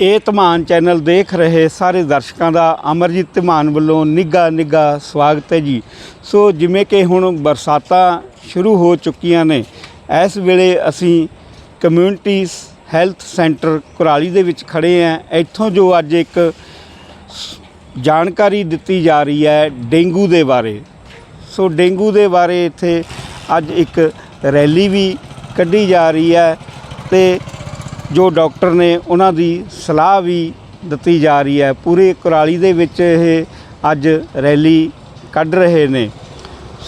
ਇਹ ਧਮਾਨ ਚੈਨਲ ਦੇਖ ਰਹੇ ਸਾਰੇ ਦਰਸ਼ਕਾਂ ਦਾ ਅਮਰਜੀਤ ਧਮਾਨ ਵੱਲੋਂ ਨਿੱਘਾ ਨਿੱਘਾ ਸਵਾਗਤ ਹੈ ਜੀ। ਸੋ ਜਿਵੇਂ ਕਿ ਹੁਣ ਬਰਸਾਤਾਂ ਸ਼ੁਰੂ ਹੋ ਚੁੱਕੀਆਂ ਨੇ, ਇਸ ਵੇਲੇ ਅਸੀਂ ਕਮਿਊਨਿਟੀ ਹੈਲਥ ਸੈਂਟਰ ਕੁਰਾਲੀ ਦੇ ਵਿੱਚ ਖੜੇ ਆਂ ਇੱਥੋਂ ਜੋ ਅੱਜ ਇੱਕ ਜਾਣਕਾਰੀ ਦਿੱਤੀ ਜਾ ਰਹੀ ਹੈ ਡੇਂਗੂ ਦੇ ਬਾਰੇ। ਸੋ ਡੇਂਗੂ ਦੇ ਬਾਰੇ ਇੱਥੇ ਅੱਜ ਇੱਕ ਰੈਲੀ ਵੀ ਕੱਢੀ ਜਾ ਰਹੀ ਹੈ ਤੇ ਜੋ ਡਾਕਟਰ ਨੇ ਉਹਨਾਂ ਦੀ ਸਲਾਹ ਵੀ ਦਿੱਤੀ ਜਾ ਰਹੀ ਹੈ, ਪੂਰੇ ਕੁਰਾਲੀ ਦੇ ਵਿੱਚ ਇਹ ਅੱਜ ਰੈਲੀ ਕੱਢ ਰਹੇ ਨੇ।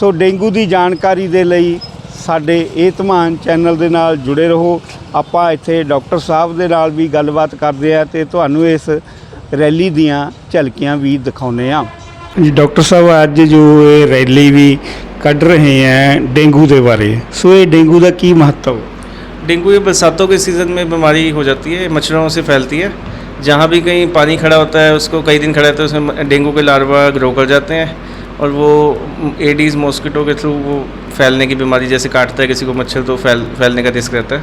ਸੋ ਡੇਂਗੂ ਦੀ ਜਾਣਕਾਰੀ ਦੇ ਲਈ ਸਾਡੇ ਇਹ ਧਮਾਨ ਚੈਨਲ ਦੇ ਨਾਲ ਜੁੜੇ ਰਹੋ। ਆਪਾਂ ਇੱਥੇ ਡਾਕਟਰ ਸਾਹਿਬ ਦੇ ਨਾਲ ਵੀ ਗੱਲਬਾਤ ਕਰਦੇ ਆ ਤੇ ਤੁਹਾਨੂੰ ਇਸ ਰੈਲੀ ਦੀਆਂ ਝਲਕੀਆਂ ਵੀ ਦਿਖਾਉਨੇ ਆ ਜੀ, ਡਾਕਟਰ ਸਾਹਿਬ, ਅੱਜ ਜੋ ਇਹ ਰੈਲੀ ਵੀ ਕੱਢ ਰਹੇ ਆ ਡੇਂਗੂ ਦੇ ਬਾਰੇ। ਸੋ ਇਹ ਡੇਂਗੂ ਦਾ ਕੀ ਮਹੱਤਵ? डेंगू ये बरसातों के सीज़न में बीमारी हो जाती है, मच्छरों से फैलती है। जहाँ भी कहीं पानी खड़ा होता है, उसको कई दिन खड़ा रहता है, उसमें डेंगू के लार्वा ग्रो कर जाते हैं और वो एडीज़, मॉस्किटो के थ्रू वो फैलने की बीमारी जैसे काटता है, किसी को मच्छर तो फैल, फैलने का रिस्क रहता है।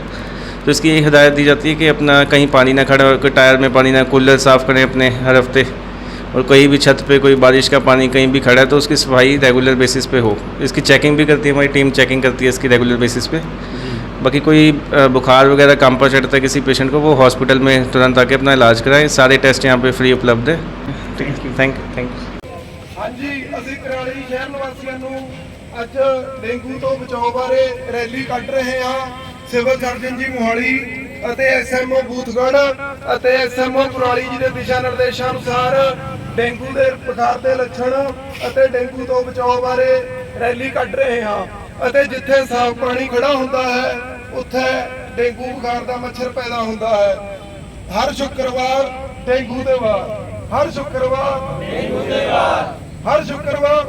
तो इसकी यही हिदायत दी जाती है कि अपना कहीं पानी ना खड़ा हो, टायर में पानी ना, कूलर साफ़ करें अपने हर हफ़्ते और कहीं भी छत पे, कोई बारिश का पानी कहीं भी खड़ा है तो उसकी सफ़ाई रेगुलर बेसिस पे हो। इसकी चेकिंग भी करती है, हमारी टीम चेकिंग करती है इसकी रेगुलर बेसिस पे। बाकी कोई अ, बुखार वगैरह कम पर चढ़ता है किसी पेशेंट को वो हॉस्पिटल में तुरंत आके अपना इलाज कराएं सारे टेस्ट यहाँ पे फ्री उपलब्ध है थैंक यू थैंक यू ਹਾਂਜੀ ਅਸੀਂ ਕਰਾਲੀ ਸ਼ਹਿਰ ਨਿਵਾਸੀਆਂ ਨੂੰ ਅੱਜ ਡੇਂਗੂ ਤੋਂ ਬਚਾਓ ਬਾਰੇ ਰੈਲੀ ਕੱਢ ਰਹੇ ਹਾਂ ਸਿਵਲ ਸਰਜਨ ਜੀ ਮੋਹਾਲੀ ਅਤੇ ਐਸਐਮਓ ਬੂਥਗੜ ਅਤੇ ਐਸਐਮਓ ਕੁਰਾਲੀ ਜੀ ਦੇ ਦਿਸ਼ਾ ਨਿਰਦੇਸ਼ਾਂ ਅਨੁਸਾਰ ਡੇਂਗੂ ਦੇ ਬੁਖਾਰ ਦੇ ਲੱਛਣ ਅਤੇ ਡੇਂਗੂ ਤੋਂ ਬਚਾਓ ਬਾਰੇ ਰੈਲੀ ਕੱਢ ਰਹੇ ਹਾਂ ਅਤੇ ਜਿੱਥੇ ਸਾਫ਼ ਪਾਣੀ ਖੜਾ ਹੁੰਦਾ ਹੈ ਉੱਥੇ ਡੇਂਗੂ ਬੁਖਾਰ ਦਾ ਮੱਛਰ ਪੈਦਾ ਹੁੰਦਾ ਹੈ। ਹਰ ਸ਼ੁੱਕਰਵਾਰ ਡੇਂਗੂ ਦੇ ਵਾਰ। ਹਰ ਸ਼ੁੱਕਰਵਾਰ ਹਰ ਸ਼ੁੱਕਰਵਾਰ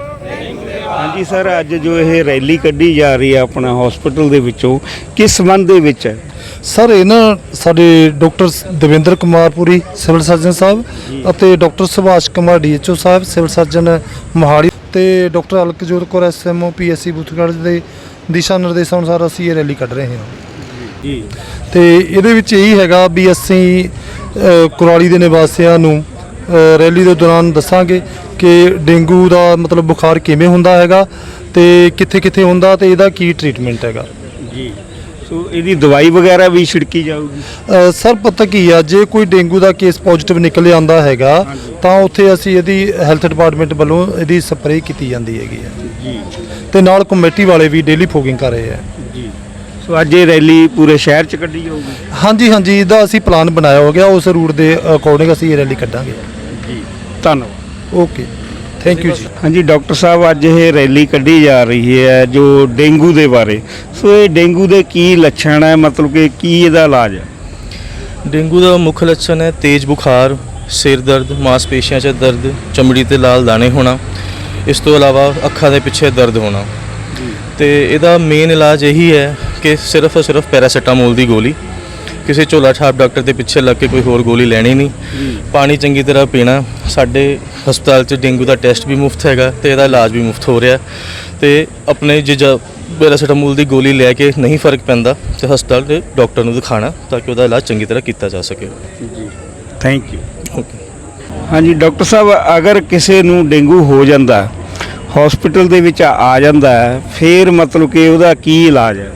ਹਾਂਜੀ ਸਰ ਅੱਜ ਜੋ ਇਹ ਰੈਲੀ ਕੱਢੀ ਜਾ ਰਹੀ ਹੈ ਆਪਣਾ ਹਸਪੀਟਲ ਦੇ ਵਿੱਚੋਂ ਕਿਸ ਸੰਬੰਧ ਦੇ ਵਿੱਚ ਹੈ? ਸਰ ਇਹ ਨਾ ਸਾਡੇ doctor Davinder Kumar Puri civil surgeon ਸਾਹਿਬ ਅਤੇ ਡਾਕਟਰ ਸੁਭਾਸ਼ ਕੁਮਾਰ ਡੀਐਚਓ ਸਾਹਿਬ ਸਿਵਲ ਸਰਜਨ ਮੋਹਾਲੀ ਤੇ doctor Alakjot Kaur SMO PSC Boothgarh ਦੇ ਦਿਸ਼ਾ ਨਿਰਦੇਸ਼ਾਂ ਅਨੁਸਾਰ ਅਸੀਂ ਇਹ ਰੈਲੀ ਕੱਢ ਰਹੇ ਹਾਂ। ਜੀ। ਤੇ ਇਹਦੇ ਵਿੱਚ ਇਹੀ ਹੈਗਾ ਵੀ ਅਸੀਂ ਕੁਰਾਲੀ ਦੇ ਨਿਵਾਸੀਆਂ ਨੂੰ ਰੈਲੀ ਦੇ ਦੌਰਾਨ ਦੱਸਾਂਗੇ ਕਿ ਡੇਂਗੂ ਦਾ ਮਤਲਬ ਬੁਖਾਰ ਕਿਵੇਂ ਹੁੰਦਾ ਹੈਗਾ ਤੇ ਕਿੱਥੇ ਕਿੱਥੇ ਹੁੰਦਾ ਤੇ ਇਹਦਾ ਕੀ ਟ੍ਰੀਟਮੈਂਟ ਹੈਗਾ। ਜੀ। ਸੋ ਇਹਦੀ ਦਵਾਈ ਵਗੈਰਾ ਵੀ ਛਿੜਕੀ ਜਾਊਗੀ? ਅ, ਸਰ ਪਤਾ ਕੀ ਆ ਜੇ ਕੋਈ ਡੇਂਗੂ ਦਾ ਕੇਸ ਪੋਜ਼ਿਟਿਵ ਨਿਕਲ ਆਉਂਦਾ ਹੈਗਾ ਤਾਂ ਉੱਥੇ ਅਸੀਂ ਇਹਦੀ ਹੈਲਥ ਡਿਪਾਰਟਮੈਂਟ ਵੱਲੋਂ ਇਹਦੀ ਸਪਰੇਅ ਕੀਤੀ ਜਾਂਦੀ ਹੈਗੀ ਹੈ ਜੀ। ਤੇ ਨਾਲ ਕਮੇਟੀ ਵਾਲੇ ਵੀ ਡੇਲੀ ਫੋਗਿੰਗ ਕਰ ਰਹੇ ਆ। ਜੀ। ਸੋ ਅੱਜ ਇਹ ਰੈਲੀ ਪੂਰੇ ਸ਼ਹਿਰ 'ਚ ਕੱਢੀ ਜਾਊਗੀ? ਹਾਂਜੀ ਹਾਂਜੀ ਇਹਦਾ ਅਸੀਂ ਪਲਾਨ ਬਣਾਇਆ ਹੋ ਗਿਆ ਉਸ ਰੂਟ ਦੇ ਅਕੋਰਡਿੰਗ ਅਸੀਂ ਇਹ ਰੈਲੀ ਕੱਢਾਂਗੇ। ਜੀ। ਧੰਨਵਾਦ। ਓਕੇ ਥੈਂਕ ਯੂ ਜੀ। ਹਾਂਜੀ ਡਾਕਟਰ ਸਾਹਿਬ ਅੱਜ ਇਹ ਰੈਲੀ ਕੱਢੀ ਜਾ ਰਹੀ ਹੈ ਜੋ ਡੇਂਗੂ ਦੇ ਬਾਰੇ। ਸੋ ਇਹ ਡੇਂਗੂ ਦੇ ਕੀ ਲੱਛਣ ਹੈ? ਮਤਲਬ ਕਿ ਕੀ ਇਹਦਾ ਇਲਾਜ ਹੈ? ਡੇਂਗੂ ਦਾ ਮੁੱਖ ਲੱਛਣ ਹੈ ਤੇਜ਼ ਬੁਖਾਰ ਸਿਰ ਦਰਦ ਮਾਸਪੇਸ਼ੀਆਂ 'ਚ ਦਰਦ ਚਮੜੀ ਤੇ ਲਾਲ ਦਾਣੇ ਹੋਣਾ ਇਸ ਤੋਂ ਇਲਾਵਾ ਅੱਖਾਂ ਦੇ ਪਿੱਛੇ ਦਰਦ ਹੋਣਾ। ਤੇ ਇਹਦਾ ਮੇਨ ਇਲਾਜ ਇਹੀ ਹੈ ਕਿ ਸਿਰਫ ਔਰ ਸਿਰਫ ਪੈਰਾਸੀਟਾਮੋਲ ਦੀ ਗੋਲੀ। ਕਿਸੇ ਝੋਲਾ ਛਾਪ ਡਾਕਟਰ ਦੇ ਪਿੱਛੇ ਲੱਗ ਕੇ ਕੋਈ ਹੋਰ ਗੋਲੀ ਲੈਣੀ ਨਹੀਂ। ਪਾਣੀ ਚੰਗੀ ਤਰ੍ਹਾਂ ਪੀਣਾ। ਸਾਡੇ ਹਸਪਤਾਲ 'ਚ ਡੇਂਗੂ ਦਾ ਟੈਸਟ ਵੀ ਮੁਫਤ ਹੈਗਾ ਤੇ ਇਹਦਾ ਇਲਾਜ ਵੀ ਮੁਫਤ ਹੋ ਰਿਹਾ। ਤੇ ਆਪਣੇ ਜੇ ਜ- ਪੈਰਾਸੀਟਾਮੋਲ ਦੀ ਗੋਲੀ ਲੈ ਕੇ ਨਹੀਂ ਫ਼ਰਕ ਪੈਂਦਾ ਤੇ ਹਸਪਤਾਲ ਦੇ ਡਾਕਟਰ ਨੂੰ ਦਿਖਾਣਾ ਤਾਂ ਕਿ ਉਹਦਾ ਇਲਾਜ ਚੰਗੀ ਤਰ੍ਹਾਂ ਕੀਤਾ ਜਾ ਸਕੇ। ਥੈਂਕ ਯੂ ਓਕੇ ਹਾਂਜੀ ਡਾਕਟਰ ਸਾਹਿਬ ਅਗਰ ਕਿਸੇ ਨੂੰ ਡੇਂਗੂ ਹੋ ਜਾਂਦਾ ਹਸਪੀਟਲ ਦੇ ਵਿੱਚ ਆ ਜਾਂਦਾ ਫਿਰ ਮਤਲਬ ਕਿ ਉਹਦਾ ਕੀ ਇਲਾਜ ਹੈ?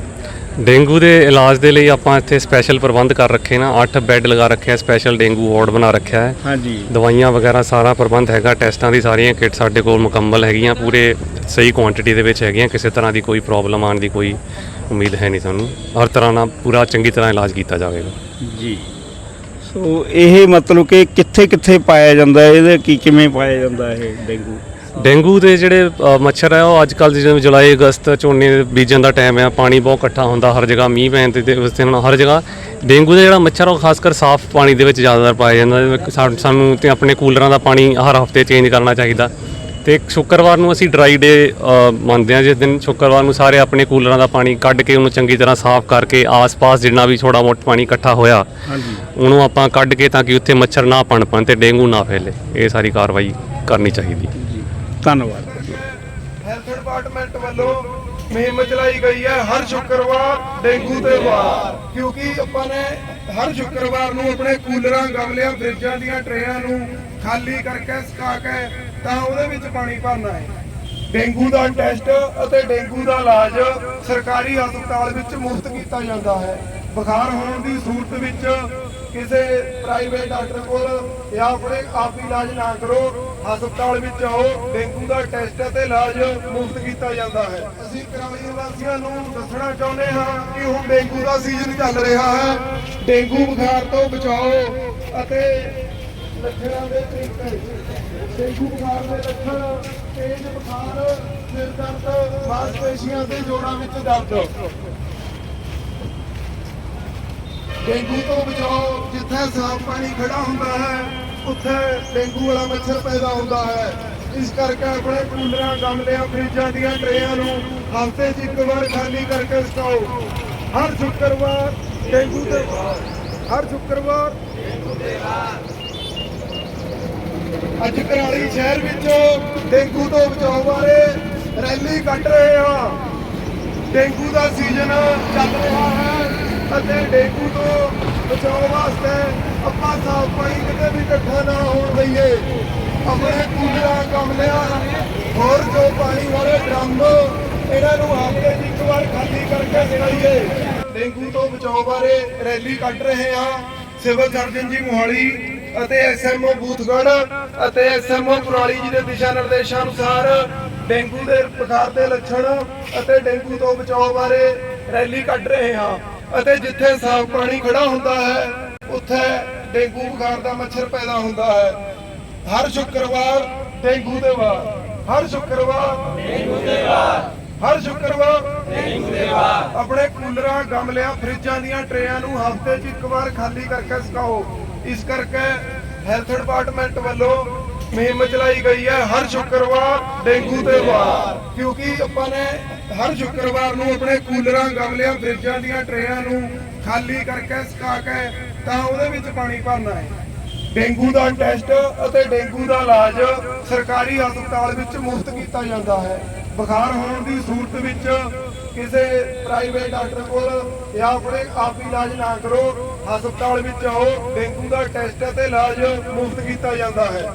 ਡੇਂਗੂ ਦੇ ਇਲਾਜ ਦੇ ਲਈ ਆਪਾਂ ਇੱਥੇ ਸਪੈਸ਼ਲ ਪ੍ਰਬੰਧ ਕਰ ਰੱਖੇ ਨਾ। 8 ਬੈੱਡ ਲਗਾ ਰੱਖਿਆ ਸਪੈਸ਼ਲ ਡੇਂਗੂ ਵਾਰਡ ਬਣਾ ਰੱਖਿਆ ਹੈ। ਹਾਂਜੀ। ਦਵਾਈਆਂ ਵਗੈਰਾ ਸਾਰਾ ਪ੍ਰਬੰਧ ਹੈਗਾ ਟੈਸਟਾਂ ਦੀ ਸਾਰੀਆਂ ਕਿਟ ਸਾਡੇ ਕੋਲ ਮੁਕੰਮਲ ਹੈਗੀਆਂ ਪੂਰੇ ਸਹੀ ਕੁਆਂਟੀਟੀ ਦੇ ਵਿੱਚ ਹੈਗੀਆਂ ਕਿਸੇ ਤਰ੍ਹਾਂ ਦੀ ਕੋਈ ਪ੍ਰੋਬਲਮ ਆਉਣ ਦੀ ਕੋਈ ਉਮੀਦ ਹੈ ਨਹੀਂ ਸਾਨੂੰ। ਹਰ ਤਰ੍ਹਾਂ ਨਾਲ ਪੂਰਾ ਚੰਗੀ ਤਰ੍ਹਾਂ ਇਲਾਜ ਕੀਤਾ ਜਾਵੇਗਾ। ਜੀ। ਸੋ ਇਹ ਮਤਲਬ ਕਿ ਕਿੱਥੇ ਕਿੱਥੇ ਪਾਇਆ ਜਾਂਦਾ ਹੈ ਇਹਦੇ ਕੀ ਕਿਵੇਂ ਪਾਇਆ ਜਾਂਦਾ ਇਹ ਡੇਂਗੂ? ਡੇਂਗੂ ਦੇ ਜਿਹੜੇ ਅ, ਮੱਛਰ ਹੈ ਉਹ ਅੱਜ ਕੱਲ੍ਹ ਜਿਵੇਂ ਜੁਲਾਈ ਅਗਸਤ ਝੋਨੇ ਬੀਜਣ ਦਾ ਟਾਈਮ ਹੈ ਪਾਣੀ ਬਹੁਤ ਇਕੱਠਾ ਹੁੰਦਾ ਹਰ ਜਗ੍ਹਾ ਮੀਂਹ ਪੈਣ ਤੇ- ਤੇ ਉਸ ਦਿਨ ਹਰ ਜਗ੍ਹਾ ਡੇਂਗੂ ਦਾ ਜਿਹੜਾ ਮੱਛਰ ਆ, ਉਹ ਖਾਸ ਕਰ ਸਾਫ਼ ਪਾਣੀ ਦੇ ਵਿੱਚ ਜ਼ਿਆਦਾਤਰ ਪਾਇਆ ਜਾਂਦਾ ਜਿਵੇਂ ਕਿ ਸਾ- ਸਾਨੂੰ ਤੇ ਆਪਣੇ ਕੂਲਰਾਂ ਦਾ ਪਾਣੀ ਹਰ ਹਫ਼ਤੇ ਚੇਂਜ ਕਰਨਾ ਚਾਹੀਦਾ। ਤੇ ਇੱਕ ਸ਼ੁੱਕਰਵਾਰ ਨੂੰ ਅਸੀਂ ਡਰਾਈ ਡੇ ਮੰਨਦੇ ਹਾਂ ਜਿਸ ਦਿਨ ਸ਼ੁੱਕਰਵਾਰ ਨੂੰ ਸਾਰੇ ਆਪਣੇ ਕੂਲਰਾਂ ਦਾ ਪਾਣੀ ਕੱਢ ਕੇ ਉਹਨੂੰ ਚੰਗੀ ਤਰ੍ਹਾਂ ਸਾਫ਼ ਕਰਕੇ ਆਸ-ਪਾਸ ਜਿੰਨਾ ਵੀ ਥੋੜਾ ਮੋਟ ਪਾਣੀ ਇਕੱਠਾ ਹੋਇਆ ਹਾਂਜੀ। ਉਹਨੂੰ ਆਪਾਂ ਕੱਢ ਕੇ ਤਾਂ ਕਿ ਉੱਥੇ ਮੱਛਰ ਨਾ ਪਣਪਣ ਤੇ ਡੇਂਗੂ ਨਾ ਫੈਲੇ। ਇਹ ਸਾਰੀ ਕਾਰਵਾਈ ਕਰਨੀ ਚਾਹੀਦੀ। ਧੰਨਵਾਦ। ਹੈਲਥ ਡਿਪਾਰਟਮੈਂਟ ਵੱਲੋਂ ਮੁਹਿੰਮ ਚਲਾਈ ਗਈ ਹੈ ਹਰ ਸ਼ੁੱਕਰਵਾਰ ਡੇਂਗੂ ਤੇ ਵਾਰ, ਕਿਉਂਕਿ ਆਪਾਂ ਨੇ ਹਰ ਸ਼ੁੱਕਰਵਾਰ ਨੂੰ ਆਪਣੇ ਕੂਲਰਾਂ, ਗਮਲਿਆਂ, ਫਰਿੱਜਾਂ ਦੀਆਂ ਟਰੇਆਂ ਨੂੰ ਖਾਲੀ ਕਰਕੇ ਸੁਕਾ ਕੇ ਤਾਂ ਉਹਦੇ ਵਿੱਚ ਪਾਣੀ ਭਰਨਾ ਹੈ। ਡੇਂਗੂ ਦਾ ਟੈਸਟ ਅਤੇ ਡੇਂਗੂ ਦਾ ਇਲਾਜ ਸਰਕਾਰੀ ਹਸਪਤਾਲ ਵਿੱਚ ਮੁਫਤ ਕੀਤਾ ਜਾਂਦਾ ਹੈ। ਬੁਖਾਰ ਹੋਣ ਦੀ ਸੂਰਤ ਵਿੱਚ ਕਿਸੇ ਪ੍ਰਾਈਵੇਟ ਡਾਕਟਰ ਕੋਲ ਜਾਂ ਆਪਣੇ ਆਪ ਇਲਾਜ ਨਾ ਕਰੋ, ਹਸਪਤਾਲ ਵਿੱਚ ਆਓ, ਡੇਂਗੂ ਦਾ ਟੈਸਟ ਅਤੇ ਇਲਾਜ ਮੁਫਤ ਕੀਤਾ ਜਾਂਦਾ ਹੈ। ਅਸੀਂ ਕਰਾਲੀ ਵਾਸੀਆਂ ਨੂੰ ਦੱਸਣਾ ਚਾਹੁੰਦੇ ਹਾਂ ਕਿ ਹੁਣ ਡੇਂਗੂ ਦਾ ਸੀਜ਼ਨ ਚੱਲ ਰਿਹਾ ਹੈ। ਡੇਂਗੂ ਬੁਖਾਰ ਤੋਂ ਬਚਾਓ ਅਤੇ ਲੱਛਣਾਂ ਦੇ ਤਰੀਕੇ। ਡੇਂਗੂ ਬੁਖਾਰ ਦੇ ਲੱਛਣ, ਤੇਜ਼ ਬੁਖਾਰ ਸਿਰ ਦਰਦ ਮਾਸਪੇਸ਼ੀਆਂ ਤੇ ਜੋੜਾਂ ਵਿੱਚ ਦਰਦ। ਡੇਂਗੂ ਤੋਂ ਬਚਾਓ, ਜਿੱਥੇ ਸਾਫ਼ ਪਾਣੀ ਖੜਾ ਹੁੰਦਾ ਹੈ, ਉੱਥੇ ਡੇਂਗੂ ਵਾਲਾ ਮੱਛਰ ਪੈਦਾ ਹੁੰਦਾ ਹੈ। ਇਸ ਕਰਕੇ ਆਪਣੇ ਕੂਲਰਾਂ ਗਮਲਿਆਂ, ਫਰਿੱਜਾਂ ਦੀਆਂ ਟਰੇਆਂ ਨੂੰ ਹਫ਼ਤੇ 'ਚ ਇੱਕ ਵਾਰ ਖਾਲੀ ਕਰਕੇ ਸੁਕਾਓ। ਹਰ ਸ਼ੁੱਕਰਵਾਰ ਡੇਂਗੂ ਦੇ ਹਰ ਸ਼ੁੱਕਰਵਾਰ ਅੱਜ ਕਰਾਲੀ ਸ਼ਹਿਰ ਵਿੱਚ ਡੇਂਗੂ ਤੋਂ ਬਚਾਓ ਬਾਰੇ ਰੈਲੀ ਕੱਢ ਰਹੇ ਹਾਂ। ਡੇਂਗੂ ਦਾ ਸੀਜ਼ਨ ਚੱਲ ਰਿਹਾ ਹੈ। ਅਤੇ ਡੇਂਗੂ ਤੋਂ ਬਚਾਓ ਵਾਸਤੇ ਆਪਾਂ ਸਾਫ਼ ਪਾਣੀ ਕਿਤੇ ਵੀ ਇਕੱਠਾ ਨਾ ਹੋਣ ਦਈਏ। ਆਪਣੇ ਕੂਲਰਾਂ ਗਮਲਿਆਂ ਹੋਰ ਜੋ ਪਾਣੀ ਵਾਲੇ ਡਰਮ, ਇਹਨਾਂ ਨੂੰ ਹਫ਼ਤੇ ਇੱਕ ਵਾਰ ਖਾਲੀ ਕਰਕੇ ਸਿਖਾਈਏ। ਡੇਂਗੂ ਤੋਂ ਬਚਾਓ ਬਾਰੇ ਰੈਲੀ ਕੱਢ ਰਹੇ ਹਾਂ ਸਿਵਲ ਸਰਜਨ ਜੀ ਮੋਹਾਲੀ ਅਤੇ ਐਸਐਮਓ ਬੂਥਗੜ੍ਹ ਅਤੇ ਐਸਐਮਓ ਕੁਰਾਲੀ ਜੀ ਦੇ ਦਿਸ਼ਾ ਨਿਰਦੇਸ਼ਾਂ ਅਨੁਸਾਰ ਡੇਂਗੂ ਦੇ ਬੁਖਾਰ ਦੇ ਲੱਛਣ ਅਤੇ ਡੇਂਗੂ ਤੋਂ ਬਚਾਓ ਬਾਰੇ ਰੈਲੀ ਕੱਢ ਰਹੇ ਹਾਂ। ਅਤੇ ਜਿੱਥੇ ਸਾਫ਼ ਪਾਣੀ ਖੜਾ ਹੁੰਦਾ ਹੈ, ਉੱਥੇ ਡੇਂਗੂ ਬੁਖਾਰ ਦਾ ਮੱਛਰ ਪੈਦਾ ਹੁੰਦਾ ਹੈ। ਹਰ ਸ਼ੁੱਕਰਵਾਰ ਡੇਂਗੂ ਦੇ ਵਾਰ। ਹਰ ਸ਼ੁੱਕਰਵਾਰ ਡੇਂਗੂ ਦੇ ਵਾਰ। ਹਰ ਸ਼ੁੱਕਰਵਾਰ ਡੇਂਗੂ ਦੇ ਵਾਰ। ਆਪਣੇ ਕੂਲਰਾਂ, ਗਮਲਿਆਂ, ਫਰਿੱਜਾਂ ਦੀਆਂ ਟਰੇਆਂ ਨੂੰ ਹਫ਼ਤੇ 'ਚ ਇੱਕ ਵਾਰ ਖਾਲੀ ਕਰਕੇ ਸੁਕਾਓ। ਇਸ ਕਰਕੇ ਹੈਲਥ ਡਿਪਾਰਟਮੈਂਟ ਵੱਲੋਂ ਮੁਹਿੰਮ ਚਲਾਈ ਗਈ ਹੈ, ਹਰ ਸ਼ੁੱਕਰਵਾਰ ਡੇਂਗੂ ਦੇ ਵਾਰ। ਕਿਉਂਕਿ ਆਪਾਂ ਨੇ ਹਰ ਸ਼ੁੱਕਰਵਾਰ ਨੂੰ ਆਪਣੇ ਕੂਲਰਾਂ, ਗਮਲਿਆਂ, ਫਰਿੱਜਾਂ ਦੀਆਂ ਟਰੇਆਂ ਨੂੰ ਖਾਲੀ ਕਰਕੇ ਸੁਕਾ ਕੇ ਤਾਂ ਉਹਦੇ ਵਿੱਚ ਪਾਣੀ ਭਰਨਾ ਹੈ। ਡੇਂਗੂ ਦਾ ਟੈਸਟ ਅਤੇ ਡੇਂਗੂ ਦਾ ਇਲਾਜ ਸਰਕਾਰੀ ਹਸਪਤਾਲ ਵਿੱਚ ਮੁਫਤ ਕੀਤਾ ਜਾਂਦਾ ਹੈ। ਬੁਖਾਰ ਹੋਣ ਦੀ ਸੂਰਤ ਵਿੱਚ ਕਿਸੇ ਪ੍ਰਾਈਵੇਟ ਡਾਕਟਰ ਕੋਲ ਜਾਂ ਆਪਣੇ ਆਪ ਇਲਾਜ ਨਾ ਕਰੋ, ਹਸਪਤਾਲ ਵਿੱਚ ਆਓ, ਡੇਂਗੂ ਦਾ ਟੈਸਟ ਅਤੇ ਇਲਾਜ ਮੁਫਤ ਕੀਤਾ ਜਾਂਦਾ ਹੈ।